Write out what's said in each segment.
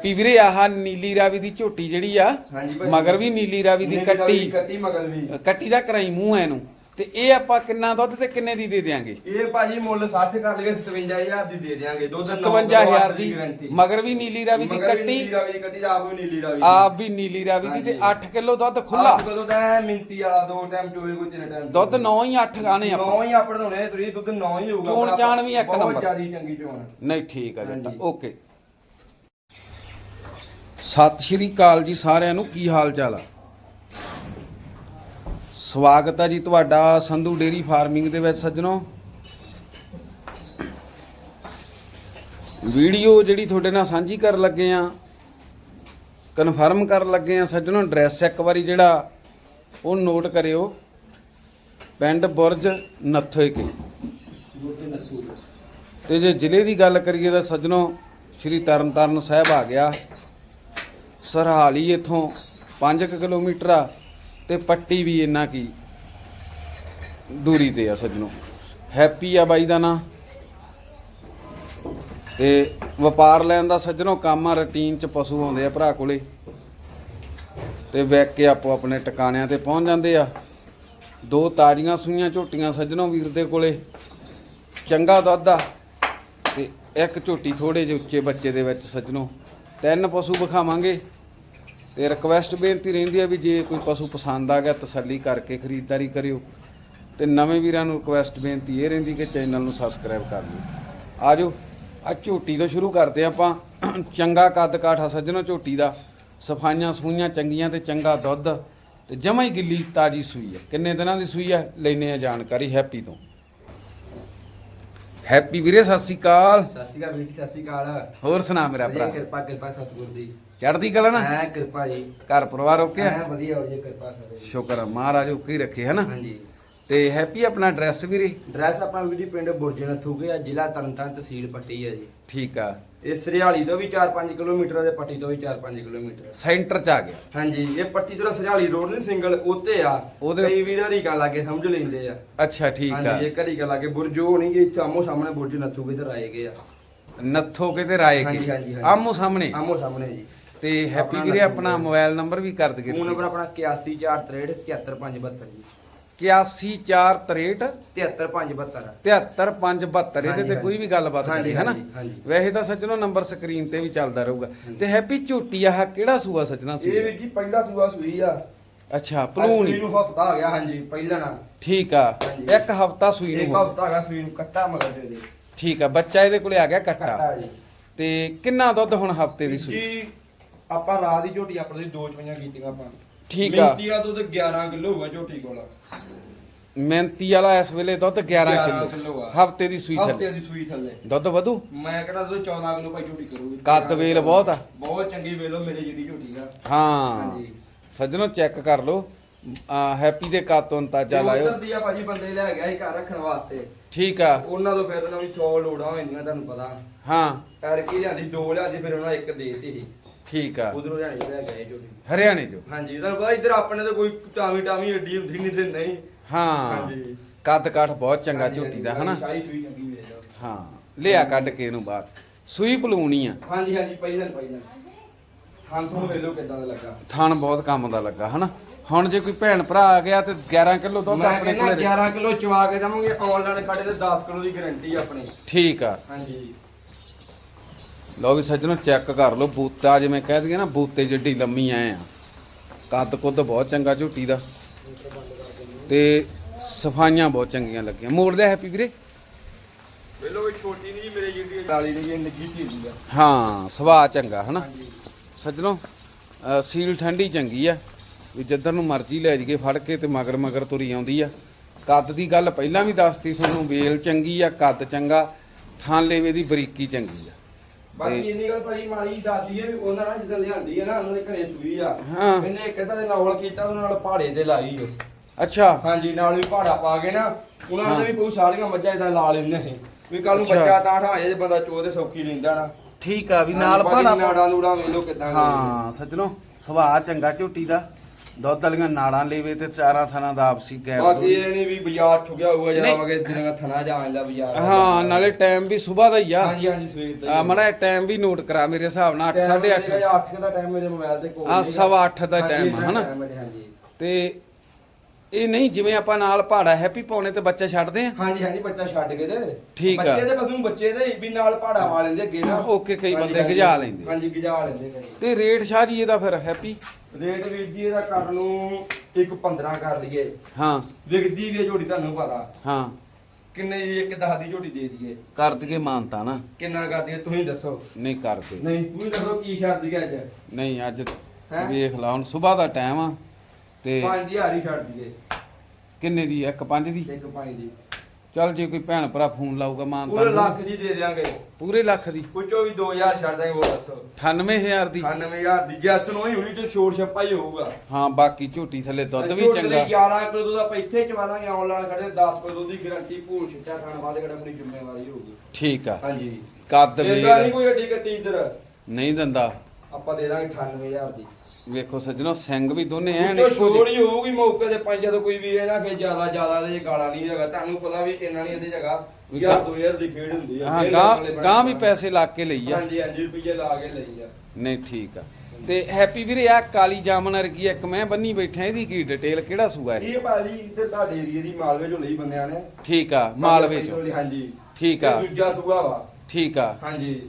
Happy ਵੀਰੇ ਆਹ ਨੀਲੀ ਰਾਵੀ ਦੀ ਝੋਟੀ ਜਿਹੜੀ ਆ ਹਾਂਜੀ। ਮਗਰ ਵੀ ਨੀਲੀ ਰਾਵੀ ਦੀ ਕੱਟੀ। ਕੱਟੀ ਮਗਰ ਵੀ। ਕੱਟੀ ਦਾ ਕਰਾਈ ਮੂੰਹ ਐ ਇਹਨੂੰ ਤੇ ਇਹ ਆਪਾਂ ਕਿੰਨਾ ਦੁੱਧ ਤੇ ਕਿੰਨੇ ਦੀ ਦੇ ਦਿਆਂਗੇ? ਇਹ ਭਾਜੀ ਮੁੱਲ 60 ਕਰ ਲਈਏ 57000 ਦੀ ਦੇ ਦੁੱਧ ਨੌ 57000 ਦੀ ਮਗਰ ਵੀ ਨੀਲੀ ਰਾਵੀ ਦੀ ਕੱਟੀ। ਨੀਲੀ ਰਾਵੀ ਦੀ ਕੱਟੀ ਦਾ ਆਪ ਵੀ ਨੀਲੀ ਰਾਵੀ ਆਪ ਵੀ ਨੀਲੀ ਰਾਵੀ ਦੀ ਤੇ ਹਾਂਜੀ। 8 ਕਿਲੋ ਦੁੱਧ ਖੁੱਲਾ ਕਦੋਂ ਦਾ ਐਂ ਮਿੰਤੀ ਵਾਲਾ ਦੋ ਟਾਈਮ ਚੋਏ ਕੋਈ ਤਿੰਨ ਟਾਈਮ ਦੁੱਧ 9 ਹੀ 8 ਗਾਣੇ ਆਪਾਂ। ਨੌ ਹੀ ਆਪਣੇ ਹੋਣੇ ਤੁਸੀਂ ਦੁੱਧ ਨੌ ਹੀ ਹੋਊਗਾ ਚੋਣ ਚਾਣ ਵੀ ਇੱਕ ਬਹੁਤ ਨੰਬਰ। ਜ਼ਿਆਦੀ ਚੰਗੀ ਚੋਣ। ਨਹੀਂ ਠੀਕ ਆ ਹਾਂਜੀ। ਓਕੇ। ਸਤਿ ਸ਼੍ਰੀ ਅਕਾਲ ਜੀ ਸਾਰਿਆਂ ਨੂੰ, ਕੀ ਹਾਲ ਚਾਲ ਆ? ਸਵਾਗਤ ਹੈ ਜੀ ਤੁਹਾਡਾ ਸੰਧੂ ਡੇਰੀ ਫਾਰਮਿੰਗ ਦੇ ਵਿੱਚ ਸੱਜਣੋ। ਵੀਡੀਓ ਜਿਹੜੀ ਤੁਹਾਡੇ ਨਾਲ ਸਾਂਝੀ ਕਰਨ ਲੱਗੇ ਆ ਕਨਫਰਮ ਕਰਨ ਲੱਗੇ ਆ ਸੱਜਣੋ ਐਡਰੈਸ ਇੱਕ ਵਾਰੀ ਜਿਹੜਾ ਉਹ ਨੋਟ ਕਰਿਓ। ਪਿੰਡ ਬੁਰਜ ਨੱਥੋਏ ਕੇ ਤੇ ਜੇ ਜ਼ਿਲ੍ਹੇ ਦੀ ਗੱਲ ਕਰੀਏ ਤਾਂ ਸੱਜਣੋ, ਸ਼੍ਰੀ ਤਰਨਤਾਰਨ ਸਾਹਿਬ ਆ ਗਿਆ। ਸਰਹਾਲੀ ਇਥੋਂ 5 ਕਿਲੋਮੀਟਰ ਆ ਤੇ ਪੱਟੀ ਵੀ ਇੰਨਾ ਕੀ ਦੂਰੀ ਤੇ ਆ ਸੱਜਣੋ। ਹੈਪੀ ਆ ਬਾਈ ਦਾ ਨਾਂ। ਤੇ ਵਪਾਰ ਲੈਣ ਦਾ ਸੱਜਣੋ ਕੰਮ ਆ ਰੁਟੀਨ ਚ ਪਸ਼ੂ ਆਉਂਦੇ ਆ ਭਰਾ ਕੋਲੇ। ਤੇ ਵੇਖ ਕੇ ਆਪੋ ਆਪਣੇ ਟਿਕਾਣਿਆਂ ਤੇ ਪਹੁੰਚ ਜਾਂਦੇ ਆ। ਦੋ ਤਾਜ਼ੀਆਂ ਸੂਈਆਂ ਝੋਟੀਆਂ ਸੱਜਣੋ ਵੀਰ ਦੇ ਕੋਲੇ। ਚੰਗਾ ਦੁੱਧ ਆ ਤੇ ਇੱਕ ਝੋਟੀ ਥੋੜੇ ਜਿਹੇ ਉੱਚੇ ਬੱਚੇ ਦੇ ਵਿੱਚ ਸੱਜਣੋ। ਤਿੰਨ ਪਸ਼ੂ ਵਿਖਾਵਾਂਗੇ। ਤੇ ਰਿਕਵੈਸਟ ਬੇਨਤੀ ਰਹਿੰਦੀ ਆ ਵੀ ਜੇ ਕੋਈ ਪਸ਼ੂ ਪਸੰਦ ਆ ਗਿਆ ਤਸੱਲੀ ਕਰਕੇ ਖਰੀਦਦਾਰੀ ਕਰਿਓ। ਤੇ ਨਵੇਂ ਵੀਰਾਂ ਨੂੰ ਰਿਕਵੈਸਟ ਬੇਨਤੀ ਇਹ ਰਹਿੰਦੀ ਕਿ ਚੈਨਲ ਨੂੰ ਸਬਸਕ੍ਰਾਈਬ ਕਰ ਲਿਓ। ਆਜੋ ਆ ਝੋਟੀ ਤੋਂ ਸ਼ੁਰੂ ਕਰਦੇ ਆਪਾਂ। ਚੰਗਾ ਕੱਦ ਕਾਠਾ ਸੱਜਣੋ ਝੋਟੀ ਦਾ। ਸਫਾਈਆਂ ਸਫੂਈਆਂ ਚੰਗੀਆਂ ਤੇ ਚੰਗਾ ਦੁੱਧ। ਤੇ ਜਮਾਂ ਹੀ ਗਿੱਲੀ ਤਾਜੀ ਸੂਈ ਆ। ਕਿੰਨੇ ਦਿਨਾਂ ਦੀ ਸੂਈ ਆ? ਲੈਨੇ ਆ ਜਾਣਕਾਰੀ ਹੈਪੀ ਤੋਂ। ਹੈਪੀ ਵੀਰੇ ਸਤਿ ਸ਼੍ਰੀ ਅਕਾਲ। ਸਤਿ ਸ਼੍ਰੀ ਅਕਾਲ ਵੀਰ ਜੀ, ਸਤਿ ਸ਼੍ਰੀ ਅਕਾਲ। ਹੋਰ ਸੁਣਾ ਮੇਰਾ ਵਧੀਆ ਭਰਾ। ਕਿਰਪਾ ਕਿਰਪਾ ਸਤਿਗੁਰ ਦੀ। ਚੜ੍ਹਦੀ ਕਲਾ ਨਾ? ਐ ਕਿਰਪਾ ਜੀ। ਘਰ ਪਰਿਵਾਰ ਓਕੇ ਐ ਆ ਵਧੀਆ ਹੋ ਜੀ ਕਿਰਪਾ ਕਰੇ ਜੀ। ਸ਼ੁਕਰ ਆ ਮਹਾਰਾਜ ਓਕੇ ਹੀ ਰੱਖੇ ਹਨਾ ਹਾਂਜੀ। ਤੇ ਹੈਪੀ ਆਪਣਾ ਐਡਰੈਸ ਵੀਰੇ? ਡਰੈਸ ਆਪਣਾ ਵੀਰ ਜੀ ਪਿੰਡ ਬੁਰਜਨ ਥੂਗੇ ਆ ਜ਼ਿਲ੍ਹਾ ਤਰਨਤਾਰਨ ਤਹਿਸੀਲ ਪੱਟੀ ਹੈ ਜੀ। ਠੀਕ ਆ। ਇਹ ਸਰਿਆਲੀ ਤੋਂ ਵੀ 4-5 ਕਿਲੋਮੀਟਰ ਦੇ ਪੱਟੀ ਤੋਂ ਵੀ 4-5 ਕਿਲੋਮੀਟਰ। ਸੈਂਟਰ ਚ ਆ ਗਿਆ। ਹਾਂਜੀ ਇਹ ਪੱਟੀ ਤੋਂ ਸਰਿਆਲੀ ਰੋਡ ਨਹੀਂ ਸਿੰਗਲ ਉੱਤੇ ਆ। ਉਹਦੇ- ਕਈ ਵੀਰ ਹਰੀਕਾਂ ਲਾਗੇ ਸਮਝ ਲੈਂਦੇ ਆ। ਅੱਛਾ ਠੀਕ ਆ। ਹਾਂਜੀ ਇਹ ਹਰੀਕਾਂ ਲਾਗੇ ਬੁਰਜ ਨਹੀਂ ਕਿ ਸਾਮੋ ਸਾਹਮਣੇ ਬੁਰਜ ਨੱਥੂਗੇ ਤੇ ਰਾਏ ਗਏ ਆ। ਨੱਥੋ ਕੇ ਤੇ ਰਾਏ ਹਾਂਜੀ, ਕੇ ਹਾਂਜੀ, ਹਾਂਜੀ। ਆਮੋ ਸਾਹਮਣੇ? ਆਮੋ ਸਾਹਮਣੇ ਜੀ। ਤੇ ਹੈਪੀ ਵੀਰੇ ਆਪਣਾ। ਮੋਬਾਈਲ ਨੰਬਰ ਵੀ ਕਰ ਦਗੇ ਫੋਨ ਨੰਬਰ ਆਪਣਾ 8143 73572 ਜੀ। 8143 73572 73572 ਇਹਦੇ ਤੇ ਕੋਈ ਵੀ ਗੱਲਬਾਤ ਹੈ ਨਾ। ਵੈਸੇ ਤਾਂ ਸੱਜਣੋ ਨੰਬਰ ਸਕਰੀਨ ਤੇ ਵੀ ਚੱਲਦਾ ਰਹੂਗਾ। ਤੇ ਹੈਪੀ ਝੋਟੀ ਆਹ ਕਿਹੜਾ ਸੂਆ ਸੱਜਣਾ ਸੀ? ਇਹ ਵੀ ਜੀ ਪਹਿਲਾ ਸੂਆ ਸੂਈ ਆ। ਅੱਛਾ ਸੂਈ ਪਲੂਣੀ ਨੂੰ ਹਫਤਾ ਆ ਗਿਆ ਹਾਂਜੀ ਪਹਿਲਾ ਨਾ ਠੀਕ ਆ। ਇੱਕ ਹਫਤਾ ਸੂਈ ਨੂੰ। ਹਫਤਾ ਆ ਗਿਆ ਸੂਈ ਨੂੰ ਕੱਟਾ ਮਗਰ ਦੇ ਦੇ। ਠੀਕ ਆ ਬੱਚਾ ਇਹਦੇ ਕੋਲੇ ਆ ਗਿਆ ਕੱਟਾ। ਤੇ ਕਿੰਨਾ ਦੁੱਧ ਹੁਣ ਹਫ਼ਤੇ ਦੀ ਸੂਈ ਜੀ ਆਪਾਂ ਰਾਤ ਦੀ ਝੋਟੀ ਆਪਣੇ ਦੀ ਦੋ ਚਪਈਆਂ ਕੀਤੀਆਂ ਆਪਾਂ। ਠੀਕ ਆ। ਮਿੰਤੀ ਆ ਦੁੱਧ 11 ਕਿਲੋ ਹੋਊਗਾ ਝੋਟੀ ਕੋਲ। ਮਿਹਨਤੀ ਵਾਲਾ ਇਸ ਵੇਲੇ ਦੁੱਧ 11 11 ਕਿੱਲੋ। ਆ। ਹਫ਼ਤੇ ਦੀ ਸੂਈ ਹਫ਼ਤੇ ਥੱਲੇ। ਦੀ ਸੂਈ ਥੱਲੇ। ਦੁੱਧ ਵਧੂ? ਮੈਂ ਕਹਿੰਦਾ ਦੁੱਧ 14 ਕਿਲੋ ਭਾਈ ਝੋਟੀ ਕਰੂਗੀ। ਕੱਦ ਵੇਲ ਬਹੁਤ ਆ। ਬਹੁਤ ਚੰਗੀ ਵੇਲ ਮੇਰੇ ਜਿਹੜੀ ਝੋਟੀ ਆ। ਹਾਂ। ਹਾਂਜੀ। ਸੱਜਣੋ ਚੈੱਕ ਕਰ ਲਓ। ਆ, ਹੈਪੀ ਦੇ ਕੱਦ ਤੋਂ ਅੰਦਾਜ਼ਾ ਲਾਇਓ। ਦੀ ਆ ਭਾਜੀ ਬੰਦੇ ਲੈ ਗਿਆ ਸੀ ਘਰ ਰੱਖਣ ਵਾਸਤੇ। ਠੀਕ ਆ। ਉਹਨਾਂ ਤੋਂ ਫਿਰ ਉਹਨਾਂ ਵੀ 100 ਲੋੜਾਂ ਹੋਈਆਂ ਤੁਹਾਨੂੰ ਪਤਾ। ਹਾਂ। ਐਰ ਕੀ ਲਿਆਂਦੀ ਦੋ ਲਿਆਂਦੀ ਫਿਰ ਉਹਨਾਂ ਇੱਕ ਦੇਤੀ ਸੀ। ਠੀਕ ਆ। ਉਧਰੋਂ ਲਿਆਣੀ ਲੈ ਗਏ ਝੋਟੀ। ਹਰਿਆਣੇ ਚੋਂ। ਹਾਂਜੀ ਤੁਹਾਨੂੰ ਪਤਾ ਇੱਧਰ ਆਪਣੇ ਤਾਂ ਕੋਈ ਟਾਵੀ ਟਾਵੀ ਏਡੀ ਹੁੰਦੀ ਨਹੀਂ ਤੇ ਨਹੀਂ। ਹਾਂ ਹਾਂਜੀ। ਕੱਦ ਕਾਠ ਬਹੁਤ ਚੰਗਾ ਹਾਂਜੀ, ਝੋਟੀ ਦਾ ਹਾਂਜੀ, ਹਨਾ? ਸ਼ਾਹੀ ਸੂਈ ਚੰਗੀ ਵੇਚ ਲਓ। ਹਾਂ ਲਿਆ ਕੱਢ ਕੇ ਇਹਨੂੰ ਬਾਹਰ। ਸੂਈ ਪਲੂਣੀ ਆ। ਹਾਂਜੀ ਹਾਂਜੀ ਪਹਿਲਾਂ ਪਹਿਲਾਂ ਹਾਂ ਤੁਹਾਨੂੰ ਵੇਲੋ ਕਿਦਾਂ ਦਾ ਲੱਗਾ। ਥਣ ਬਹੁਤ ਕੰਮ ਦਾ ਲੱਗਾ ਹਨਾ? ਹੁਣ ਜੇ ਕੋਈ ਭੈਣ ਭਰਾ ਆ ਗਿਆ ਤੇ 11 ਕਿਲੋ ਦੁੱਧ ਮੈਂ ਆਪਣੇ ਕਹਿੰਦਾ ਕੋਲੇ 11 ਕਿਲੋ ਚਵਾ ਕੇ ਦਵਾਂਗੇ ਆਨਲਾਈਨ ਕੱਢੇ ਤੇ 10 ਕਿਲੋ ਦੀ ਗਾਰੰਟੀ ਆਪਣੀ। ਠੀਕ ਆ। ਹਾਂਜੀ। ਲਓ ਵੀ ਸੱਜਣੋ ਚੈੱਕ ਕਰ ਲਓ ਬੂਤਾ ਜਿਵੇਂ ਕਹਿ ਦਈਏ ਨਾ ਬੂਤੇ ਜਿੱਡੀ ਲੰਮੀ ਐ ਆ। ਕੱਦ ਕੁੱਦ ਬਹੁਤ ਚੰਗਾ ਝੋਟੀ ਦਾ। ਤੇ ਸਫਾਈਆਂ ਬਹੁਤ ਚੰਗੀਆਂ ਲੱਗੀਆਂ। ਮੋੜਦੇ ਹੈਪੀ ਵੀਰੇ? ਵੇਲੋ ਵੀ ਛੋਟੀ ਨਹੀਂ ਮੇਰੇ ਜਿਹੜੀ ਦਾਲੀ ਦੀ ਨਿੱਗੀ ਚੀਜ਼ ਆ। ਹਾਂ ਸੁਭਾਅ ਚੰਗਾ ਹਨਾ? ਸੱਜਣੋ ਸੀਲ ਠੰਡੀ ਚੰਗੀ ਆ। ਵੀ ਜਿੱਧਰ ਨੂੰ ਮਰਜ਼ੀ ਲੈ ਜਾਈਏ ਫੜ ਕੇ ਤੇ ਮਗਰ ਮਗਰ ਤੁਰੀ ਆਉਂਦੀ ਆ। ਕੱਦ ਦੀ ਗੱਲ ਪਹਿਲਾਂ ਵੀ ਦੱਸਤੀ ਤੁਹਾਨੂੰ ਵੇਲ ਚੰਗੀ ਆ ਕੱਦ ਚੰਗਾ। ਥਾਂ ਲੇਵੇ ਦੀ ਬਰੀਕੀ ਚੰਗੀ ਆ। ਬਾਕੀ ਇੰਨੀ ਗੱਲ ਭਾਜੀ ਮਾਈ ਦਾਦੀ ਹੈ ਵੀ ਉਹਨਾਂ ਨਾਲ ਜਦੋਂ ਲਿਆਂਦੀ ਹੈ ਨਾ ਉਹਨਾਂ ਦੇ ਘਰੇ ਸੂਈ ਆ ਹਾਂ। ਇਹਨੇ ਇੱਕ ਤਾਂ ਦੇ ਨਾਲ ਕੀਤਾ ਉਹਨਾਂ ਨਾਲ ਪਹਾੜੇ ਤੇ ਲਾਈ ਉਹ ਅੱਛਾ ਹਾਂਜੀ ਨਾਲ ਵੀ ਪਹਾੜਾ ਪਾ ਕੇ ਨਾ ਉਹਨਾਂ। ਦੇ ਵੀ ਸਾਰੀਆਂ ਮੱਝਾਂ ਇਦਾਂ ਲਾ ਲੈਂਦੇ ਨੇ ਵੀ ਕੱਲ ਨੂੰ ਅੱਛਾ। ਬੱਚਾ ਤਾਂ ਠਾਏ ਜੇ ਬੰਦਾ ਚੋਹ ਤੇ ਸੌਖੀ ਲੈਂਦਾ ਨਾ ਠੀਕ ਆ ਵੀ ਨਾਲ ਭਾੜਾ ਨਾੜਾਂ ਨੂੜਾਂ ਵੇਖ ਲਓ ਕਿਦਾਂ ਹਾਂ ਸੱਜਣੋ ਸੁਭਾਅ ਚੰਗਾ ਝੋਟੀ ਦਾ ਦੁੱਧ ਵਾਲੀਆਂ ਨਾੜਾਂ ਲੇਵੇ ਤੇ ਚਾਰਾਂ ਥਾਂ ਦਾ ਆਪਸੀ ਗੈਪ ਬਾਕੀ ਇਹਨੇ ਵੀ ਬਾਜ਼ਾਰ ਠੁਕਿਆ ਹੋਊਗਾ ਨਹੀਂ। ਜਿਹੜਾ ਵਗੇ ਦਿਨਾਂ ਥਣਾ ਜਾਣ ਦਾ ਬਾਜ਼ਾਰ ਹਾਂ ਨਾਲੇ ਟਾਈਮ ਵੀ ਸਵੇਰ ਦਾ ਹੀ ਆ। ਹਾਂਜੀ ਹਾਂਜੀ ਸਵੇਰ ਦਾ ਆ। ਮੜਾ ਟਾਈਮ ਵੀ ਨੋਟ ਕਰਾ ਮੇਰੇ ਹਿਸਾਬ ਨਾਲ 8 8:30 8 ਦਾ ਟਾਈਮ ਮੇਰੇ ਮੋਬਾਈਲ ਤੇ ਕੋਲ ਆ, ਸਵਾ ਅੱਠ ਦਾ ਹਨਾ? time ਹੈ, ਹਾਂਜੀ। ਤੇ ਇਹ ਨਹੀਂ ਜਿਵੇਂ ਆਪਾਂ ਨਾਲ ਪਹਾੜਾ ਹੈਪੀ ਪਾਉਣੇ ਤੇ ਬੱਚਾ ਛੱਡਦੇ ਆ। ਹਾਂਜੀ ਹਾਂਜੀ ਬੱਚਾ ਛੱਡ ਕੇ ਤੇ। ਠੀਕ ਆ। ਬੱਚੇ ਦੇ ਨੂੰ ਬੱਚੇ ਦੇ ਵੀ ਨਾਲ ਪਹਾੜਾ ਵਾ ਲੈਂਦੇ ਅੱਗੇ ਨਾ। ਓਕੇ, ਕਈ ਹਾਂਜੀ, ਬੰਦੇ ਹਾਂਜੀ, ਗਿਜਾ ਲੈਂਦੇ। ਹਾਂਜੀ ਗਿਜਾ ਲੈਂਦੇ ਕਈ। ਤੇ ਰੇਟ ਸ਼ਾਹ ਜੀ ਇਹਦਾ ਫਿਰ ਹੈਪੀ? ਰੇਟ ਵੀਰ ਜੀ ਇਹਦਾ ਕਰ ਨੂੰ ਇੱਕ 15 ਕਰ ਲਈਏ। ਹਾਂ। ਵਿਕਦੀ ਵੀ ਹੈ ਝੋਟੀ ਤੁਹਾਨੂੰ ਪਤਾ। ਹਾਂ। ਕਿੰਨੇ ਜੀ ਇੱਕ 10 ਦੀ ਝੋਟੀ ਦੇ ਦਈਏ। ਕਰ ਦਈਏ ਮਾਨਤਾ ਨਾ। ਕਿੰਨਾ ਕਰ ਦਈਏ ਤੁਸੀਂ ਦੱਸੋ। ਨਹੀਂ ਕਰਦੇ। ਨਹੀਂ ਤੁਸੀਂ ਦੱਸੋ ਕੀ ਛੱਡ ਦਈਏ ਅੱਜ। ਨਹੀਂ ਅੱਜ ਹੈਂ? ਵੇਖ ਲਾ ਹੁਣ ਸਵੇਰ ਦਾ ਟਾਈਮ ਆ। ਤੇ 5000 ਹੀ ਛੱਡ ਦਈਏ। ਕਿੰਨੇ ਦੀ ਇੱਕ ਪੰਜ ਦੀ? ਇੱਕ ਪੰਜ ਦੀ। ਚੱਲ ਜੇ ਕੋਈ ਭੈਣ ਭਰਾ ਫੋਨ ਲਾਊਗਾ ਪੂਰੇ ਮਾਨਤਾ ਲੱਖ ਦੀ ਦੇ ਦਿਆਂਗੇ। ਪੂਰੇ ਲੱਖ ਦੀ? ਪੁੱਛੋ ਵੀ 2000 ਛੱਡ ਦਾਂਗੇ ਉਹ ਦੱਸੋ। 98000 ਦੀ? 98000 ਦੀ। ਜੈਸ ਨੂੰ ਹੀ ਹੋਣੀ ਤੇ ਛੋੜ ਛੱਪਾ ਹੀ ਹੋਊਗਾ। ਹਾਂ ਬਾਕੀ ਝੋਟੀ ਥੱਲੇ ਦੁੱਧ ਵੀ ਚੰਗਾ। ਦੇ 11 ਕਿਲੋ ਦੁੱਧ ਆਪਾਂ ਇੱਥੇ ਚਵਾ ਦਾਂਗੇ ਆਨਲਾਈਨ ਖੜੇ 10 ਕਿਲੋ ਦੀ ਗਾਰੰਟੀ ਭੂਲ ਛਿੱਟਾ ਖਾਣ ਵਾਲੇ ਕਿਹੜਾ ਆਪਣੀ ਜ਼ਿੰਮੇਵਾਰੀ ਹੋਊਗੀ। ਠੀਕ ਆ। ਹਾਂਜੀ। ਕੱਦ ਇਹਦਾ ਨਹੀਂ ਕੋਈ ਏਡੀ ਗੱਟੀ ਇੱਧਰ। ਨਹੀਂ ਦਿੰਦਾ। ਆਪਾਂ ਦੇ ਦਾਂਗੇ 98000 ਦੀ। ਵੇਖੋ ਸੱਜਣੋ ਸਿੰਘ ਵੀ ਦੋਨੇ ਐਨ ਜੋ ਇੱਕੋ ਛੋੜ ਜਿਹੇ। ਹੀ ਹੋਊਗੀ ਮੌਕੇ ਤੇ ਪੰਜ ਜਦੋਂ ਕੋਈ ਵੀ ਇਹ ਨਾ ਕਿ ਜ਼ਿਆਦਾ ਜ਼ਿਆਦਾ ਦੇ ਗਾਲਾਂ ਨਹੀਂ ਹੈਗਾ। ਤੁਹਾਨੂੰ ਪਤਾ ਵੀ ਇੰਨਾ ਨਹੀਂ ਇਹਦੀ ਜਗ੍ਹਾ ਵੀ ਯਾਰ 2000 ਦੀ ਖੇਡ ਹੁੰਦੀ ਆ ਹਾਂ ਫਿਰ ਗਾਂ ਅਗਲੇ ਗਾਂ ਵੀ ਪੈਸੇ ਲਾ ਕੇ ਲਈ ਆ। ਹਾਂਜੀ ਹਾਂਜੀ ਰੁਪਏ ਲਾ ਕੇ ਲਈ ਆ। ਨਹੀਂ ਠੀਕ ਆ। ਤੇ ਹੈਪੀ ਵੀਰੇ ਆ ਕਾਲੀ ਜਾਮਨ ਵਰਗੀ ਇੱਕ ਮੈਂ ਬੰਨੀ ਬੈਠਾ ਇਹਦੀ ਕੀ ਡਿਟੇਲ ਕਿਹੜਾ ਸੂਆ ਹੈ ਇਹ ਭਾਜੀ ਇੱਧਰ ਤੁਹਾਡੇ ਏਰੀਏ ਦੀ ਮਾਲਵੇ ਚੋਂ ਲਈ ਬੰਦਿਆਂ ਨੇ। ਠੀਕ ਆ ਮਾਲਵੇ ਚੋਂ ਹਾਂਜੀ। ਠੀਕ ਆ। ਦੂਜਾ ਸੂਆ ਵਾ। ਠੀਕ ਆ। ਹਾਂਜੀ।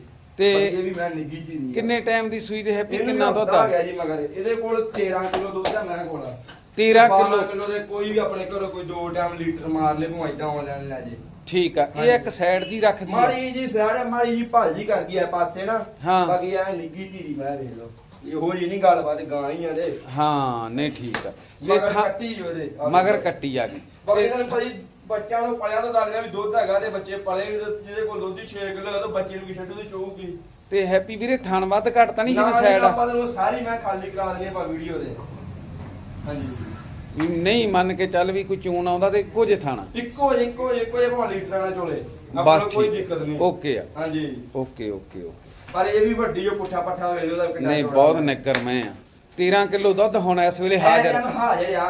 ਤੇ ਇਹ ਵੀ ਮੈਂ ਨਿੱਗੀ ਚੀਜ਼ ਨਹੀਂ ਕਿੰਨੇ ਟਾਈਮ ਦੀ ਸੂਈ ਤੇ ਹੈਪੀ ਕਿੰਨਾ ਦੁੱਧ ਆ? ਆ ਗਿਆ ਜੀ ਮਗਰ। ਇਹਦੇ ਕੋਲ 13 ਕਿਲੋ ਦੁੱਧ ਆ ਮੇਰੇ ਕੋਲ। 13 12 ਕਿਲੋ ਕਿਲੋ ਦੇ ਕੋਈ ਵੀ ਆਪਣੇ ਘਰੋਂ ਕੋਈ ਦੋ ਟਾਈਮ ਲੀਟਰ ਮਾਰ ਲੇ ਭਾਵੇਂ ਇਦਾਂ ਆਨਲਾਈਨ ਲੈ ਜੇ। ਠੀਕ ਆ ਇਹ ਇੱਕ ਸਾਈਡ ਜੀ ਰੱਖਦੀ ਆ ਮਾੜੀ ਜੀ ਸਾੜਾ ਮਾੜੀ ਜੀ ਭਾਜੀ ਕਰ ਗਈ ਐ ਪਾਸੇ ਨਾ। ਹਾਂ। ਬਾਕੀ ਐ ਨਿੱਗੀ ਧੀਰੀ ਮੈਂ ਵੇਖ ਲਓ। ਇਹੋ ਜੀ ਨਹੀਂ ਗੱਲਬਾਤ ਗਾਂ ਹੀ ਆ ਦੇ ਹਾਂ ਨਹੀਂ ਠੀਕ ਆ। ਥਾਂ- ਕੱਟੀ ਉਹਦੇ। ਮਗਰ ਕੱਟੀ ਆ ਗਈ। ਬਾਕੀ ਇਹਨਾਂ ਨੂੰ ਭਾਜੀ ਬੱਚਿਆਂ ਨੂੰ ਪਲਿਆਂ ਤੋਂ ਦੱਸਦੇ ਆ ਵੀ ਦੁੱਧ ਹੈਗਾ ਤੇ ਬੱਚੇ ਪਲੇ ਵੀ ਤੇ ਜਿਹਦੇ ਕੋਲ ਦੁੱਧ ਹੀ 6 ਕਿਲੋ ਹੈਗਾ ਤਾਂ ਬੱਚੇ ਨੂੰ ਵੀ ਛੱਡੂ ਤੇ ਚੋਊਗੀ ਤੇ ਹੈਪੀ ਵੀਰੇ ਥਣ ਵੱਧ ਘੱਟ ਤਾਂ ਨਹੀਂ ਨਾ ਜਿਵੇਂ ਜੀ, ਸਾਈਡ ਆ? ਆਪਾਂ ਤੈਨੂੰ ਸਾਰੀ ਮੈਂ ਖਾਲੀ ਕਰਾ ਦੇਣੀ ਆਪਾਂ ਵੀਡੀਓ ਦੇ ਹਾਂਜੀ। ਵੀ ਨਹੀਂ ਮੰਨ ਕੇ ਚੱਲ ਵੀ ਕੋਈ ਚੂਨ ਆਉਂਦਾ ਤੇ ਇੱਕੋ ਜੇ ਥਾਣਾ। ਇੱਕੋ ਜਿਹੇ- ਇੱਕੋ ਜਿਹੇ- ਇੱਕੋ ਜਿਹੇ ਭਾਵੇਂ ਲੀਟਰਾਂ ਨਾਲ ਚੋਲੇ। ਆਪਾਂ ਬਸ ਨੂੰ ਕੋਈ ਠੀਕ ਦਿੱਕਤ ਨਹੀਂ। ਓਕੇ ਆ। ਹਾਂਜੀ। Okay okay okay. ਪਰ ਇਹ ਵੀ ਵੱਡੀ ਉਹ ਪੁੱਠਾ ਪੱਠਾ ਵੇਖ ਲਓ ਦਾ ਕਿੰਨਾ ਨਹੀਂ ਬਹੁਤ ਹੈ। ਨਿੱਗਰ ਮੈਂ ਆ। 13 ਕਿਲੋ ਦੁੱਧ ਹੁਣ ਇਸ ਵੇਲੇ ਹਾਜ਼ਰ। ਹਾਜ਼ਰ ਆ।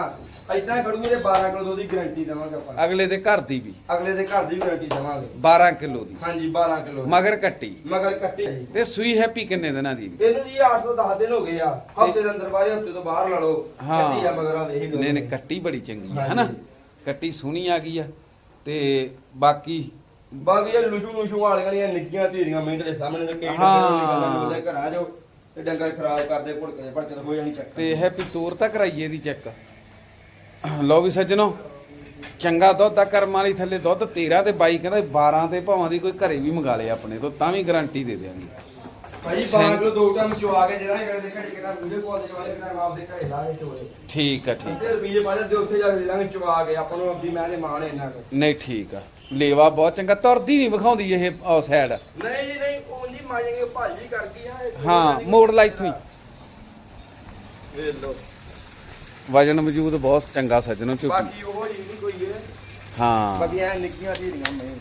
ਇਦਾਂ ਖੜੂਗੇ ਤੇ 12 ਕਿਲੋ ਦੀ ਗਾਰੰਟੀ ਦੇਵਾਂਗੇ ਆਪਾਂ। ਅਗਲੇ ਦੇ ਘਰ ਦੀ ਵੀ। ਅਗਲੇ ਦੇ ਘਰ ਦੀ ਵੀ ਗਾਰੰਟੀ ਦੇਵਾਂਗੇ। 12 ਕਿਲੋ ਦੀ। ਹਾਂਜੀ 12 ਕਿਲੋ ਮਗਰ ਕੱਟੀ। ਮਗਰ ਕੱਟੀ। ਤੇ ਸੂਈ ਹੈਪੀ ਕਿੰਨੇ ਦਿਨਾਂ ਦੀ? ਵੀ? ਇਹਨੂੰ ਜੀ 8 ਤੋਂ 10 ਦਿਨ ਹੋ ਗਏ ਆ। ਹਫ਼ਤੇ ਦੇ ਅੰਦਰ ਬਾਰੇ ਹਫ਼ਤੇ ਤੋਂ ਬਾਹਰ ਲਾ ਲਓ। ਹਾਂ। ਕੱਟੀ ਆ ਮਗਰ ਆ ਦੇਖ ਨਹੀਂ ਨਹੀਂ ਕੱਟੀ ਬੜੀ ਚੰਗੀ ਆ ਹਾਂਜੀ। ਹਨਾ ਕੱਟੀ ਸੋਹਣੀ ਆ ਗਈ ਆ। ਤੇ ਬਾਕੀ ਬਾਕੀ ਇਹ ਲੁਸ਼ੂ ਲੁਸ਼ੂ ਵਾਲੀਆਂ ਦੀਆਂ ਨਿੱਕੀਆਂ ਧੀਰੀਆਂ ਦੇ ਸਾਹਮਣੇ ਤੇ ਕਈ ਹਾਂ। ਡੰਗਰ ਘਰਾਂ ਜੋ ਤੇ ਡੰਗਰ ਖਰਾਬ ਕਰਦੇ ਭੁੜਕਦੇ ਭੜਕਦੇ ਹੋ ਜਾਣੀ ਚੱਕ। ਤੇ ਹੈਪੀ ਤੋਰ ਤਾਂ ਕਰਾਈਏ ਦੀ ਚੈੱਕ। ਲਓ ਵੀ ਸੱਜਣੋ ਚੰਗਾ ਦੁੱਧ ਆ ਕਰਮ ਵਾਲੀ ਥੱਲੇ ਦੁੱਧ 13 ਤੇ 22 ਕਹਿੰਦਾ 12 ਤੇ ਭਾਵਾਂ ਦੀ ਕੋਈ ਘਰੇ ਵੀ ਮੰਗਾ ਲੇ ਆਪਣੇ ਤੋਂ ਤਾਂ ਵੀ ਗਾਰੰਟੀ ਦੇ ਦੇਵਾਂਗੇ ਭਾਈ 12 ਕਿਲੋ ਦੋ ਟਾਈਮ ਚਵਾ ਕੇ ਜਿਹੜਾ ਕਰਦੇ ਘੜੀ ਕਿਹੜਾ ਵੀਡੀਓ ਕਾਲ ਦੇ ਵਾਲੇ ਕਿਹੜਾ ਆਪਦੇ ਘਰੇ ਲਾ ਕੇ ਚੋਲੇ। ਠੀਕ ਆ ਠੀਕ ਤੇ ਰੁਪਈਏ ਬਾਅਦ ਦੇ ਉੱਥੇ ਜਾ ਕੇ ਲਾਂਗੇ ਚਵਾ ਕੇ ਆਪਾਂ ਨੂੰ ਆਪਦੀ ਮੈਂ ਦੇ ਮਾਣ ਇਹਨਾਂ ਕੋ ਨਹੀਂ ਠੀਕ ਆ। ਲੇਵਾ ਬਹੁਤ ਚੰਗਾ ਤੁਰਦੀ ਨਹੀਂ ਵਿਖਾਉਂਦੀ ਇਹ ਉਹ ਸਾਈਡ ਨਹੀਂ ਜੀ ਨਹੀਂ ਉਂਝ ਹੀ ਮਾਜੇਗੇ ਭਾਜੀ ਕਰ ਗਈ ਹਾਂ ਮੋੜ ਲਾ ਇੱਥੋਂ ਹੀ। ਵੇਖ ਲਓ। ਵਜਨ ਵਜੂਦ ਬਹੁਤ ਚੰਗਾ ਸੱਜਣੋ ਝੁਕੀ। ਬਾਕੀ ਉਹ ਜੀ ਨਹੀਂ ਕੋਈ ਹੈ। ਹਾਂ ਐ ਨਿੱਕੀਆਂ ਧੀਰੀਆਂ ਮੈਂ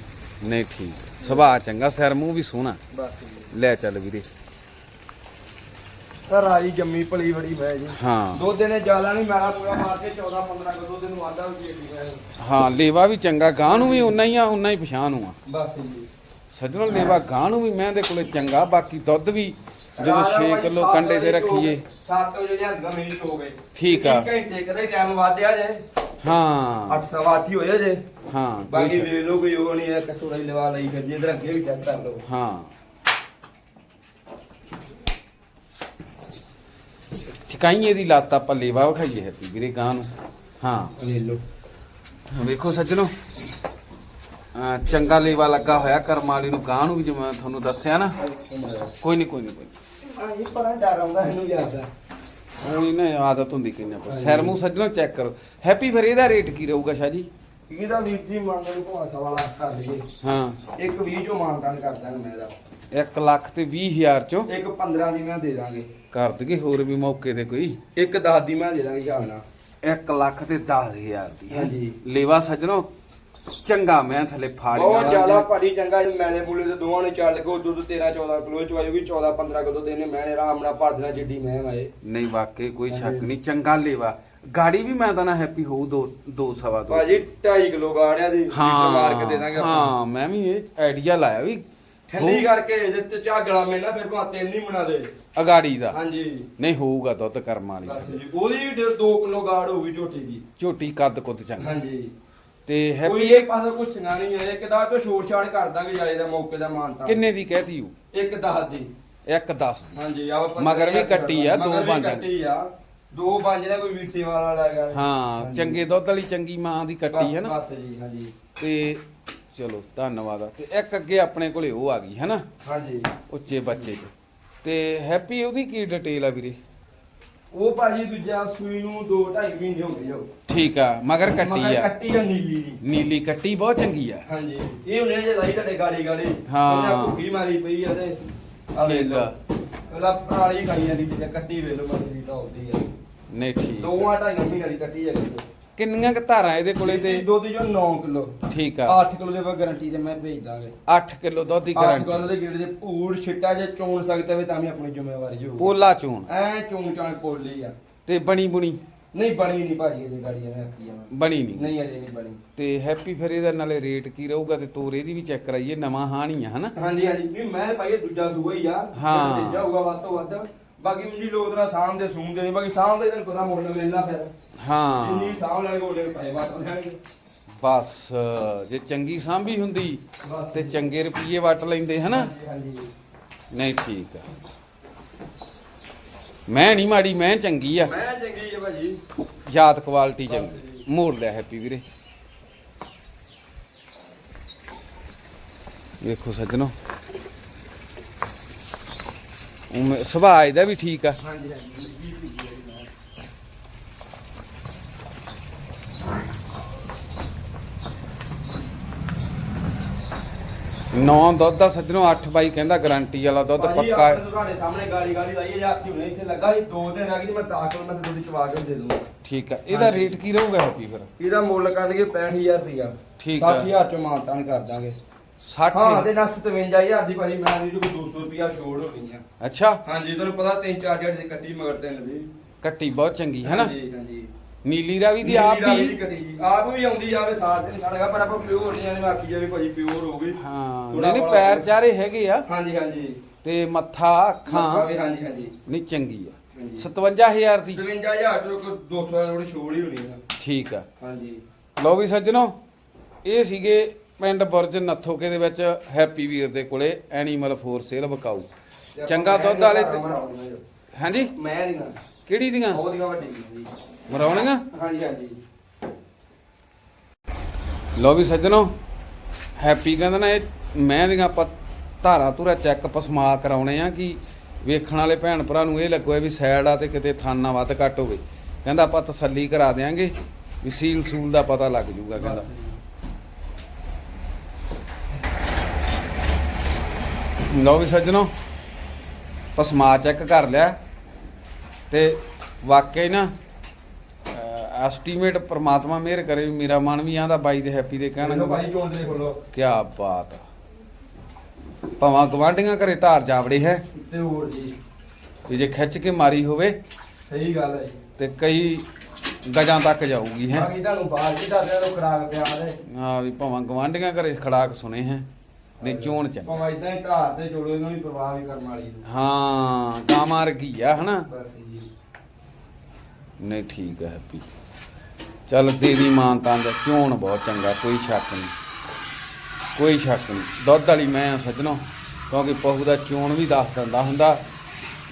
ਨਹੀਂ ਠੀਕ। ਸੁਭਾਅ ਚੰਗਾ ਸਿਰ ਮੂੰਹ ਵੀ ਸੋਹਣਾ। ਬਸ ਜੀ। ਲੈ ਚੱਲ ਵੀਰੇ। ਤਾਂ ਰਾਜੀ ਜੰਮੀ ਭਲੀ ਬੜੀ ਮੈਂ ਜੀ। ਹਾਂ। ਦੋ ਦਿਨੇ ਜ਼ਿਆਦਾ ਨਹੀਂ ਮੈਲਾ ਪੂਰਾ ਮਾਰ ਕੇ 14 15 ਕਿਲੋ ਦਿਨ ਨੂੰ ਆਂਦਾ ਵੀ ਜੀ ਹਾਂ ਲੇਵਾ ਵੀ ਚੰਗਾ ਗਾਂ ਨੂੰ ਵੀ ਉਨਾ ਹੀ ਆ ਉਨਾ ਹੀ ਪਛਾਣ ਨੂੰ ਆ। ਬਸ ਜੀ। ਸੱਜਣੋ ਲੇਵਾ ਗਾਂ ਨੂੰ ਵੀ ਮੈਂ ਦੇ ਕੋਲੇ ਚੰਗਾ ਬਾਕੀ ਦੁੱਧ ਵੀ ਜਦੋਂ 6 ਕਿਲੋ ਕੰਡੇ ਤੇ ਰੱਖੀਏ। 7 ਵਜੇ ਜਾਂ ਗਮੀਨ ਹੋ ਗਏ। ਠੀਕ ਆ। ਇੱਕ ਘੰਟੇ ਕਦੇ ਟਾਈਮ ਵਾਧਿਆ ਜੇ। ਹਾਂ। 8 ਸਵਾ ਅੱਠ ਹੀ ਹੋਇਆ ਜੇ। ਹਾਂ ਕੋਈ ਬਾਕੀ ਸ਼ੱਕ- ਵੇਖ ਲਓ ਕੋਈ ਉਹ ਨਹੀਂ ਹੈ ਕਸੂਰਾ ਹੀ ਲਵਾ ਲਈ ਫਿਰ ਇਧਰ ਅੱਗੇ ਵੀ ਚੈੱਕ ਕਰ ਲਓ। ਹਾਂ। ਠਿਕਾਈਏ ਦੀ ਲੱਤ ਆਪਾਂ ਲੇਵਾ ਵਿਖਾਈਏ ਹੈਪੀ ਵੀਰੇ ਗਾਂ ਨੂੰ ਹਾਂ। ਵੇਖ ਲਓ। ਵੇਖੋ ਸੱਜਣੋ। ਚੰਗਾ ਲੇਵਾ ਲੱਗਾ ਹੋਇਆ ਕਰਮ ਵਾਲੀ ਨੂੰ ਗਾਂ ਨੂੰ ਵੀ ਜਿਵੇਂ ਤੁਹਾਨੂੰ ਦੱਸਿਆ ਨਾ। ਕੋਈ ਨਹੀਂ ਕੋਈ ਨਹੀਂ ਕੋਈ। ਆਹੀ ਪਰਾਂ ਡਰ ਆਉਂਦਾ ਇਹਨੂੰ ਯਾਦ ਉਹ ਹੀ ਨਾ ਆਦਤ ਹੁੰਦੀ ਕਿੰਨਾ ਪਰ ਸਿਰ ਮੂੰਹ ਸੱਜਣੋ ਚੈੱਕ ਕਰੋ। ਹੈਪੀ ਫਿਰ ਇਹਦਾ ਰੇਟ ਕੀ ਰਹੂਗਾ ਸ਼ਾਹ ਜੀ? ਇਹਦਾ ਵੀਰ ਜੀ ਮੰਗਣ ਨੂੰ ਭਾਵੇਂ ਸਵਾ ਲੱਖ ਕਰ ਲਈਏ। ਹਾਂ। ਇੱਕ 20 ਚੋਂ ਮਾਨਤਾਨ ਕਰ ਦਾਂਗੇ ਮੈਂ ਇਹਦਾ। 1 ਲੱਖ ਤੇ 20000 ਚੋਂ। ਇੱਕ 15 ਦੀ ਮੈਂ ਦੇ ਦਾਂਗੇ। ਕਰ ਦਈਏ ਹੋਰ ਵੀ ਮੌਕੇ ਤੇ ਕੋਈ? ਇੱਕ 10 ਦੀ ਮੈਂ ਦੇ ਦਾਂਗੇ ਹਿਸਾਬ ਨਾਲ। 1 ਲੱਖ ਤੇ 10000 ਦੀ। ਹਾਂਜੀ। ਲੇਵਾ ਸੱਜਣੋ ਚੰਗਾ ਮੈਂ ਥੱਲੇ ਫਾੜੀ ਬਹੁਤ ਜ਼ਿਆਦਾ ਭਾਰੀ ਚੰਗਾ ਇਹ ਮੈਲੇ ਮੂਲੇ ਦੇ ਦੋਵਾਂ ਨੇ ਚੱਲ ਕੇ ਦੁੱਧ 13 14 ਕਿਲੋ ਚ ਆਈ ਵੀ 14 15 ਕਿਲੋ ਦੇ ਨੇ। ਮੈਨੇ ਆਰਾਮ ਨਾਲ ਭਰ ਦੇਣਾ ਜਿੱਡੀ ਮੈਂ ਆਏ ਨਹੀਂ ਵਾਕਈ ਕੋਈ ਸ਼ੱਕ ਨਹੀਂ ਚੰਗਾ ਲੇਵਾ। ਗਾੜੀ ਵੀ ਮੈਂ ਤਾਂ ਨਾ ਹੈਪੀ ਹੋਊ ਦੋ ਦੋ ਸਵਾ ਦੋ। ਭਾਜੀ 2.5 ਕਿਲੋ ਗਾੜਿਆ ਦੀ ਲੀਟਰ ਮਾਰ ਕੇ ਦੇ ਦਾਂਗੇ ਹਾਂ ਹਾਂ ਮੈਂ ਵੀ ਇਹ ਆਈਡੀਆ ਲਾਇਆ ਵੀ ਠੰਡੀ ਕਰਕੇ ਜੇ ਤੇ ਝਾਗਲਾ ਮਿਲਣਾ ਫਿਰ ਭਾਵੇਂ ਤਿੰਨ ਹੀ ਬਣਾ ਦੇ। ਅਗਾੜੀ ਦਾ। ਹਾਂਜੀ। ਨਹੀਂ ਹੋਊਗਾ ਦੁੱਧ ਕਰਮਾਂ ਵਾਲੀ। ਜੀ ਉਹਦੀ ਵੀ 2 ਕਿਲੋ ਗਾੜ ਹੋਊਗੀ ਝੋਟੀ ਦੀ। ਝੋਟੀ ਕੱਦ ਕੁੱਦ ਚੰਗਾ। ਹਾਂਜੀ। ਤੇ ਕੋਈ ਹੈਪੀ ਇਹ ਪਾਸਾ ਕੁਛ ਨਾ ਨਹੀਂ ਹੈ ਇੱਕ ਦਾ ਤੋਂ ਛੋੜ ਛਾੜ ਕਰ ਦਾਂਗੇ ਜਾਲੇ ਦਾ ਮੌਕੇ ਦਾ ਮਾਨਤਾ ਕਿੰਨੇ ਦੀ ਕਹਿਤੀ ਹੂ ਇੱਕ ਦਸ ਦੀ। ਇੱਕ 10 ਹਾਂਜੀ ਆ ਮਗਰ ਵੀ ਕੱਟੀ ਆ, ਦੋ ਬਣ ਜਾਣ। ਕੱਟੀ ਆ। ਦੋ ਬਣ ਜਿਹੜਾ ਕੋਈ ਵੀਰ ਸੇਵਾ ਵਾਲਾ ਹੈਗਾ। ਹਾਂ। ਚੰਗੇ ਦੁੱਧ ਵਾਲੀ ਚੰਗੀ ਮਾਂ ਦੀ ਕੱਟੀ ਹੈ ਨਾ। ਬਸ ਜੀ ਹਾਂਜੀ। ਤੇ ਚਲੋ ਧੰਨਵਾਦ ਆ। ਤੇ ਇੱਕ ਅੱਗੇ ਆਪਣੇ ਕੋਲੇ ਉਹ ਆ ਗਈ ਹੈ ਨਾ? ਹਾਂਜੀ। ਉੱਚੇ ਬੱਚੇ ਚ। ਤੇ ਹੈਪੀ ਉਹਦੀ ਕੀ ਡਿਟੇਲ ਆ ਵੀਰੇ? ਉਹ ਭਾਜੀ ਦੂਜਾ ਸੂਈ ਨੂੰ 2 2.5 ਮਹੀਨੇ ਹੋ ਗਏ ਜੋ ਠੀਕ ਆ ਮਗਰ ਕੱਟੀ ਮਗਰ ਆ। ਕੱਟੀ ਆ ਨੀਲੀ ਦੀ ਨੀਲੀ ਕੱਟੀ ਬਹੁਤ ਚੰਗੀ ਆ। ਹਾਂਜੀ ਇਹ ਹੁਣੇ ਜੇ ਲਾਈ ਤੁਹਾਡੇ ਗਾੜੀ ਗਾੜੀ। ਹਾਂ। ਉਹਨਾਂ ਭੁੱਖੀ ਮਾਰੀ ਪਈ ਆ ਤੇ ਆ ਵੇਖ ਠੀਕ ਲਓ। ਆ। ਉਹਦਾ ਪਰਾਲੀ ਖਾਈ ਜਾਂਦੀ ਤੇ ਕੱਟੀ ਵੇਖ ਲਓ ਮਰਦੀ ਟੌਪਦੀ ਆ। ਨਹੀਂ ਠੀਕ ਦੋਵਾਂ ਢਾਈ ਮਹੀਨੇ ਦੀ ਕੱਟੀ ਆ ਕਿੰਨੀਆਂ ਕੁ ਧਾਰਾਂ ਇਹਦੇ ਕੋਲੇ ਤੇ? ਦੁੱਧ ਜੋ 9 ਕਿਲੋ। ਠੀਕ ਆ। 8 ਕਿਲੋ ਦੇ ਗਾਰੰਟੀ ਤੇ ਮੈਂ ਭੇਜ ਦਾਂਗੇ। 8 ਕਿਲੋ ਦੁੱਧ ਦੀ 8 ਗਾਰੰਟੀ ਕਿਲੋ ਦੇ ਗੇੜ ਦੇ ਭੂਰ ਛਿੱਟਾ ਜੇ ਚੋਣ ਸਕਦਾ ਵੀ ਤਾਂ ਵੀ ਆਪਣੀ ਜ਼ਿੰਮੇਵਾਰੀ ਹੋਊ ਪੋਲਾ ਚੂਣ। ਐ ਚੋਣ ਚਾਣ ਪੋਲੀ ਆ। ਤੇ ਬਣੀ ਬੁਣੀ? ਨਹੀਂ ਬਣੀ ਨਹੀਂ ਭਾਜੀ ਅਜੇ ਗਾੜੀ ਨੇ ਆਖੀ ਆ ਮੈਂ। ਬਣੀ ਨਹੀਂ। ਨਹੀਂ ਅਜੇ ਨਹੀਂ ਬਣੀ। ਤੇ ਹੈਪੀ ਫਿਰ ਇਹਦਾ ਨਾਲੇ ਰੇਟ ਕੀ ਰਹੂਗਾ ਤੇ ਤੋਰ ਇਹਦੀ ਵੀ ਚੈੱਕ ਕਰਾਈਏ ਨਵਾਂ ਹਾਣੀ ਆ ਹਨਾ? ਹਾਂਜੀ ਹਾਂਜੀ। ਵੀ ਮੈਂ ਭਾਈ ਇਹ ਦੂਜਾ ਸੂਆ ਹੀ ਆ। ਹਾਂ। ਹੋਊਗਾ ਵੱਧ ਤੋਂ ਵੱਧ। ਬਾਕੀ ਮੁੰਡੀ ਲੋਕ ਦਾ ਸਾਂਭ ਦੇ ਸੂਮ ਦੇ ਨੇ। ਬਾਕੀ ਸਾਂਭ ਦੇ ਤੈਨੂੰ ਪਤਾ ਮੁੱਲ ਮਿਲਣਾ ਫਿਰ। ਹਾਂ। ਜਿੰਨੀ ਸਾਂਭ ਲੈਣਗੇ ਉਹਨੇ ਪੈਸੇ ਵੱਟ ਲੈਣਗੇ। ਬਸ ਜੇ ਚੰਗੀ ਸਾਂਭੀ ਹੁੰਦੀ। ਤੇ ਚੰਗੇ ਰੁਪਏ ਵਟ ਲੈਂਦੇ ਹਨਾ? ਨਹੀਂ ਠੀਕ ਆ। ਮੈਂ ਨਹੀਂ ਮਾੜੀ ਮੈਂ ਚੰਗੀ ਆ। ਮੈਂ ਚੰਗੀ ਹੈ ਭਾਜੀ। ਯਾਦ ਕੁਆਲਿਟੀ ਚੰਗੀ। ਮੋੜ ਲਿਆ ਹੈਪੀ ਵੀਰੇ। ਵੇਖੋ ਸੱਜਣੋ ਉਮੇ- ਸੁਭਾਅ ਇਹਦਾ ਵੀ ਠੀਕ ਆ। ਹਾਂਜੀ ਹਾਂਜੀ ਨੌ ਦੁੱਧ ਦਾ ਸੱਜਣੋ 8 ਬਾਈ ਕਹਿੰਦਾ ਗਾਰੰਟੀ ਵਾਲਾ ਦੁੱਧ ਪੱਕਾ ਆਪਣੇ ਤੁਹਾਡੇ ਸਾਹਮਣੇ ਗਾੜੀ ਗਾੜੀ ਲਾਈ ਹੈ ਜਾਂ ਹੁਣੇ ਇੱਥੇ ਲੱਗਾ ਸੀ ਦੋ ਦਿਨ ਰਹਿ ਗਏ ਮੈਂ ਤਾਂ ਕੋਲ ਮੈਂ ਦੁੱਧ ਚਵਾ ਕੇ ਦੇ ਦੂੰਗਾ। ਠੀਕ ਆ ਇਹਦਾ ਹਾਂਜੀ। ਰੇਟ ਕੀ ਰਹੂਗਾ ਹੈਪੀ ਫਿਰ? ਇਹਦਾ ਮੁੱਲ ਕਰਨਗੇ 65000 ਰੁਪਇਆ ਠੀਕ ਆ। 60000 ਚੋਂ ਮਾਨਤਾਨ ਕਰ ਦਾਂਗੇ। 60 ਹਾਂ 57000 ਦੀ ਭਾਜੀ ਮੈਂ ਨਹੀਂ ਕੋਈ 200 ਰੁਪਇਆ ਛੋੜ ਹੋਣੀ ਆ। ਅੱਛਾ। ਹਾਂਜੀ ਤੁਹਾਨੂੰ ਪਤਾ ਤਿੰਨ ਚਾਰ ਜੜ ਦੀ ਕੱਟੀ ਮਗਰ ਤਿੰਨ ਦੀ। ਕੱਟੀ ਬਹੁਤ ਚੰਗੀ ਹੈ ਨਾ? ਹਾਂਜੀ ਹਾਂਜੀ। ਨੀਲੀ ਰਾਵੀ ਦੀ ਆਪ ਨੀਲੀ ਰਾਵੀ ਵੀ। ਦੀ ਕੱਟੀ ਜੀ। ਆਪ ਵੀ ਆਉਂਦੀ ਆਵੇ ਸਾਥ ਤੇ ਨਹੀਂ ਛੱਡਗਾ ਪਰ ਆਪਾਂ ਪਿਓਰ ਨਹੀਂ ਆਨੇ ਆਖੀ ਜਾਵੇ ਭਾਜੀ ਪਿਓਰ ਹੋ ਗਈ ਹਾਂ ਥੋੜ੍ਹਾ ਨਹੀਂ ਨਹੀਂ ਬੜਾ ਪੈਰ ਚਾਰੇ ਹੈਗੇ ਆ। ਹਾਂਜੀ ਹਾਂਜੀ। ਤੇ ਮੱਥਾ ਅੱਖਾਂ। ਵੀ ਹਾਂਜੀ ਹਾਂਜੀ। ਨਹੀਂ ਚੰਗੀ ਆ। ਹਾਂਜੀ। 57000 ਦੀ। 57000 ਚੋਂ ਕੋਈ 200 ਥੋੜੀ ਛੋੜ ਹੀ ਹੋਣੀ ਆ। ਠੀਕ ਆ। ਹਾਂਜੀ। ਲਓ ਵੀ ਸੱਜਣੋ ਇਹ ਸੀਗੇ ਪਿੰਡ ਬੁਰਜ ਨੱਥੋਕੇ ਦੇ ਵਿੱਚ ਹੈਪੀ ਵੀਰ ਦੇ ਕੋਲੇ ਐਨੀਮਲ ਫੋਰ ਸੇਲ ਵਿਕਾਊ। ਚੰਗਾ ਦੁੱਧ ਵਾਲੇ ਤੇ। ਹਾਂਜੀ? ਮੈਂ ਨਹੀਂ ਨਾ। ਕਿਹੜੀ ਦੀਆਂ? ਬਹੁਤ ਦੀਆਂ ਵੱਡੀ ਜੀ। ਮਰਾਉਣੀਆਂ? ਹਾਂਜੀ ਹਾਂਜੀ। ਲਓ ਵੀ ਸੱਜਣੋ ਹੈਪੀ ਕਹਿੰਦਾ ਨਾ ਇਹ ਮੈਂ ਦੀਆਂ ਆਪਾਂ ਧਾਰਾ ਧੁਰਾ ਚੈੱਕ ਪਸਮਾ ਕਰਾਉਣੇ ਆ ਕਿ ਵੇਖਣ ਵਾਲੇ ਭੈਣ ਭਰਾ ਨੂੰ ਇਹ ਲੱਗੋਏ ਵੀ ਸਾਈਡ ਆ ਤੇ ਕਿਤੇ ਥਾਨਾ ਵੱਧ ਘੱਟ ਹੋਵੇ। ਕਹਿੰਦਾ ਆਪਾਂ ਤਸੱਲੀ ਕਰਾ ਦੇਾਂਗੇ ਵੀ ਸੀਲ ਸੂਲ ਦਾ ਪਤਾ ਲੱਗ ਜੂਗਾ ਕਹਿੰਦਾ। ਲਓ ਵੀ ਸੱਜਣੋ ਪਸਮਾ ਚੈੱਕ ਕਰ ਲਿਆ ਤੇ ਵਾਕਈ ਨਾ ਐਸਟੀਮੇਟ ਪ੍ਰਮਾਤਮਾ ਮਿਹਰ ਕਰੇ ਵੀ ਮੇਰਾ ਮਨ ਵੀ ਆਂਦਾ ਬਾਈ ਦੇ ਹੈਪੀ ਦੇ ਕਹਿਣਾ ਭਾਜੀ ਚੋਣ ਦੇ ਖੋਲੋ ਕੀ ਬਾਤ ਆ। ਭਾਵਾਂ ਗਵਾਂਢੀਆਂ ਘਰੇ ਧਾਰ ਜਾਵੜੇ ਹੈ। ਤੇ ਹੋਰ ਜੀ। ਤੇ ਜੇ ਖਿੱਚ ਕੇ ਮਾਰੀ ਹੋਵੇ ਸਹੀ ਗੱਲ ਹੈ ਜੀ। ਤੇ ਕਈ ਗਜਾਂ ਤੱਕ ਜਾਊਗੀ ਹੈ। ਬਾਕੀ ਤੁਹਾਨੂੰ ਬਾਹਰ ਜੀ ਦੱਸਿਆ ਲੋ ਖਰਾਕ ਪਿਆ ਦੇ। ਹਾਂ ਵੀ ਭਾਵਾਂ ਗਵਾਂਢੀਆਂ ਘਰੇ ਖੜਾਕ ਸੁਣੇ ਹੈ। ਨੇ ਚੋਣ ਚ ਭਾਵੇਂ ਇਦਾਂ ਹੀ ਧਾਰ ਤੇ ਜੋੜੋ ਇਹਨਾਂ ਦੀ ਪਰਵਾਹ ਵੀ ਕਰਨ ਵਾਲੀ ਨਹੀਂ। ਹਾਂ ਗਾਂ ਮਾਰ ਗਈ ਆ ਹਨਾ? ਬਸ ਜੀ। ਨਹੀਂ ਠੀਕ ਹੈ ਹੈਪੀ। ਚੱਲ ਦੇਵੀ ਮਾਨਤਾਂ ਦਾ ਚੋਣ ਬਹੁਤ ਚੰਗਾ ਕੋਈ ਸ਼ੱਕ ਨਹੀਂ। ਕੋਈ ਸ਼ੱਕ ਨਹੀਂ। ਦੁੱਧ ਵਾਲੀ ਮੈਂ ਆ ਸੱਜਣੋ ਕਿਉਂਕਿ ਪਹੂ ਦਾ ਚੋਣ ਵੀ ਦੱਸ ਦਿੰਦਾ ਹੁੰਦਾ।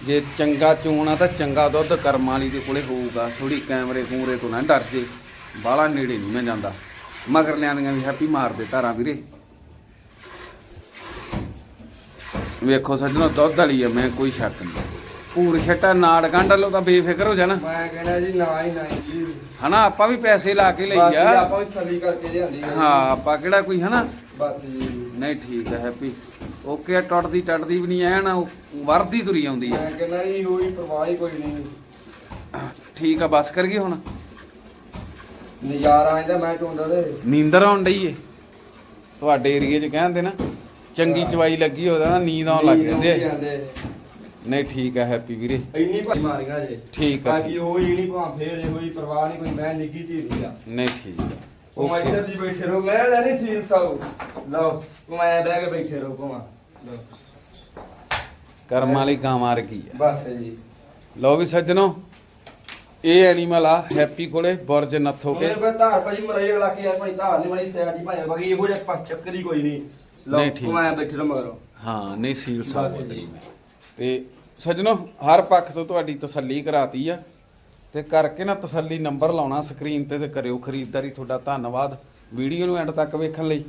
ਜੇ ਚੰਗਾ ਚੋਣ ਆ ਤਾਂ ਚੰਗਾ ਦੁੱਧ ਕਰਮਾਂ ਵਾਲੀ ਦੇ ਕੋਲੇ ਹੋਊਗਾ। ਥੋੜੀ ਕੈਮਰੇ ਕੂਮਰੇ ਤੋਂ ਨਾ ਡਰ ਜੇ। ਬਾਹਲਾ ਨੇੜੇ ਨਹੀਂ ਮੈਂ ਜਾਂਦਾ। ਮਗਰ ਲਿਆਂਦੀਆਂ ਵੀ ਹੈਪੀ ਮਾਰਦੇ ਧਾਰਾਂ ਵੀਰੇ। ਵੇਖੋ ਸੱਜਣੋ ਦੁੱਧ ਵਾਲੀ ਆ ਮੈਂ ਕੋਈ ਸ਼ੱਕ ਨਹੀਂ। ਪੂਰ ਛੱਟਾ ਨਾੜ ਗੰਢ ਲੋ ਤਾਂ ਬੇਫਿਕਰ ਹੋ ਜਾਣਾ। ਮੈਂ ਕਹਿੰਦਾ ਜੀ ਨਾ ਹੀ ਨਾ ਜੀ। ਹਨਾ ਆਪਾਂ ਵੀ ਪੈਸੇ ਲਾ ਕੇ ਲਈ ਬਸ ਜੀ, ਆ ਆਪਾਂ ਵੀ ਸਲੀ ਕਰਕੇ ਲਿਆਂਦੀ ਹੈ ਆਪਾਂ ਕਿਹੜਾ ਕੋਈ ਹਨਾ? ਬਸ ਜੀ। ਨਹੀਂ ਠੀਕ ਹੈ ਹੈਪੀ। ਓਕੇ ਆ, ਟੁੱਟਦੀ ਟੱਟਦੀ ਵੀ ਨਹੀਂ ਐ ਨਾ ਵਰਦੀ ਤੁਰੀ ਆਉਂਦੀ ਹੈ ਮੈਂ ਕਹਿੰਦਾ ਜੀ ਹੋਈ ਪਰਵਾਹ ਹੀ ਕੋਈ ਨਹੀਂ। ਠੀਕ ਆ ਬਸ ਕਰ ਗਈ ਹੁਣ? ਨਜ਼ਾਰਾ ਆਂਦਾ ਮੈਂ ਚੁੰਦਾ ਦੇ ਨੀਂਦਰ ਆਉਣ ਡਈ ਏ। ਤੁਹਾਡੇ ਏਰੀਏ 'ਚ ਕਹਿੰਦੇ ਨਾ। ਚੰਗੀ ਚਵਾਈ ਲੱਗੀ ਹੋਦਾ ਨਾ ਨੀਂਦ ਆਉਣ ਲੱਗ ਜਾਂਦੇ। ਜਾਂਦੇ ਨਹੀਂ ਠੀਕ ਹੈ ਹੈਪੀ ਵੀਰੇ। ਇੰਨੀ ਭਾਈ ਮਾਰੀਆਂ ਜੇ। ਠੀਕ ਆ, ਬਾਕੀ ਉਹ ਹੀ ਨਹੀਂ ਭਾਂ ਫੇਰ ਇਹ ਕੋਈ ਪਰਵਾਹ ਨਹੀਂ ਕੋਈ ਮੈਂ ਨਿੱਕੀ ਧੀ ਨਹੀਂ ਆ। ਨਹੀਂ ਠੀਕ ਹੈ। ਉਹ ਮੈਂ ਕਿਧਰ ਜੀ ਬੈਠੇ ਰਹੋ ਮੈਂ ਲੈਣੀ ਸੀਲ ਸਾਊ। ਲਓ ਮੈਂ ਬਹਿ ਕੇ ਬੈਠੇ ਰਹੋ ਭਾਂ ਲਓ। ਕਰਮ ਵਾਲੀ ਗਾਂ ਮਾਰ ਗਈ ਆ ਬਸ ਜੀ। ਲਓ ਵੀ ਸੱਜਣੋ ਇਹ ਐਨੀਮਲ ਆ ਹੈਪੀ ਕੋਲੇ ਬੁਰਜ ਨੱਥੋ ਕੇ। ਮੇਰੇ ਕੋਲ ਧਾਰ ਭਾਜੀ ਮਰਾਈ ਵਾਲਾ ਕੀ ਯਾਰ ਭਾਈ ਧਾਰ ਨਹੀਂ ਮਾਰੀ ਸਾਈਡ ਹੀ ਭਾਈ ਬਾਕੀ ਇਹੋ ਜਿਹਾ ਚੱਕਰ ਹੀ ਕੋਈ ਨਹੀਂ। ਨਹੀਂ, ਠੀਕ। ਮੈਂ ਬੈਠੇ ਰਹੋ ਮਗਰੋਂ। ਹਾਂ ਨਹੀਂ ਸੀਲ ਬਸ ਸਾਹਿਬ ਜੀ। ਤੇ ਸੱਜਣੋ ਹਰ ਪੱਖ ਤੋਂ ਤੁਹਾਡੀ ਤਸੱਲੀ ਕਰਾਤੀ ਆ। ਤੇ ਕਰਕੇ ਨਾ ਤਸੱਲੀ ਨੰਬਰ ਲਾਉਣਾ ਸਕਰੀਨ ਤੇ ਤੇ ਕਰਿਓ ਖਰੀਦਦਾਰੀ। ਤੁਹਾਡਾ ਧੰਨਵਾਦ ਵੀਡੀਓ ਨੂੰ ਐਂਡ ਤੱਕ ਵੇਖਣ ਲਈ।